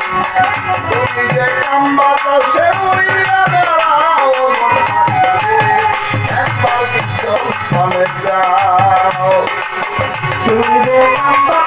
তুমি যে কাম সে উড়িয়া বেড়াও একবার কিছু মনে যাও তুমি যে নাম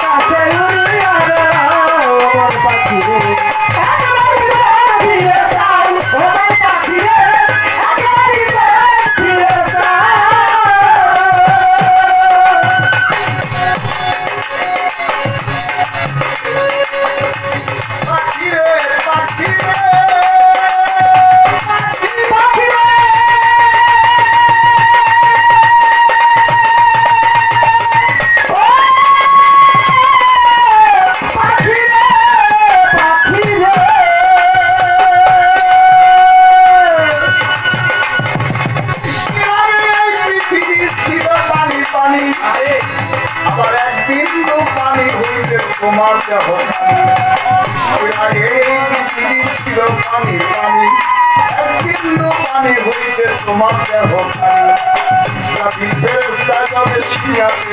আবার এক বিন্দু পানি হইলে তোমার দেহ ছিল পানি পানি এক বিন্দু পানি হইলে তোমার দেহ পানি যাবে শিয়াতে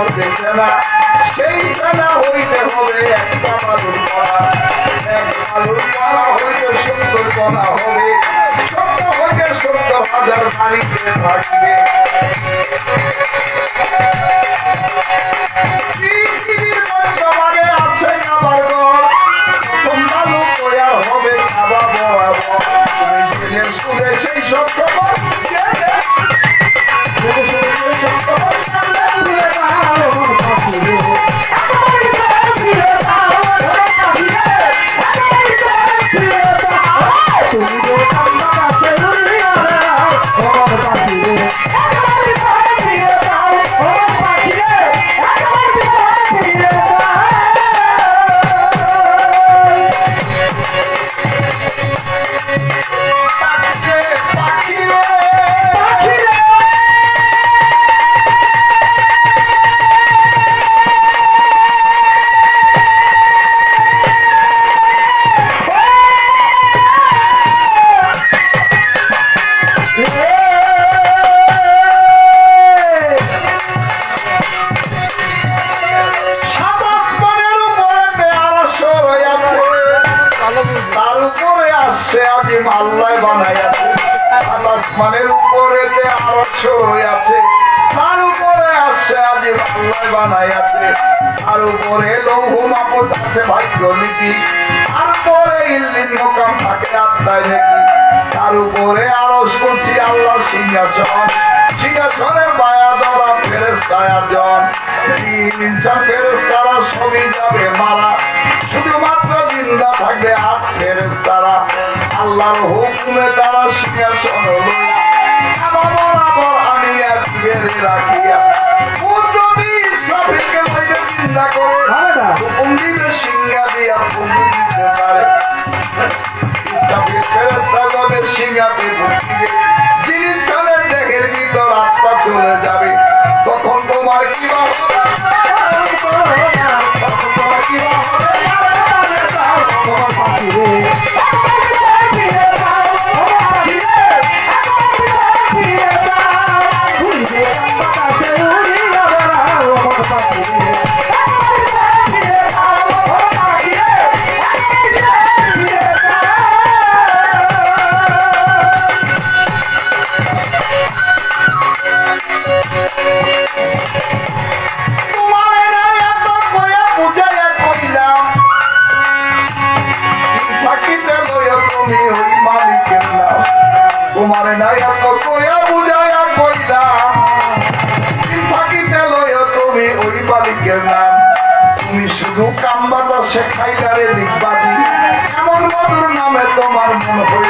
কেউ খেলা, সেই খেলা হইতে হবে, একটা করা হইতে সুন্দর কলা হবে। সত্য হইতে সত্য হাজার বাড়িতে থাকবে। আসমানের উপরে রয়েছে তার উপরে আসছে আজি মাল্লায় বানাইয়াছে তার উপরে লৌহ মাপদ আছে ভাগ্য লিপি তারপরে ইল্লিন মোকাম থাকে আত্মায় নাকি। তার উপরে আরস করছি আল্লাহ সিংহাসন, সিংহাসনের বায়া দ্বারা ফেরেস্তায় জন। তিন ইনসান ফেরেস্তারা সবই যাবে মারা। আল্লাহর হুকুমে তারা সিংহাসন বরাবর আনিয়া বেড়ে রাখিয়া যদি বইটা চিন্তা করে হুকুম দিলে সিংহা দিয়া তোমার না এত কয়া বুঝাইয়া কইলাম। থাকিতে লইয়া তুমি ওই বালিকের নাম। তুমি শুধু কাম শেখাইলারে খাইলারে লিখবাদি এমন মধুর নামে তোমার মন হইল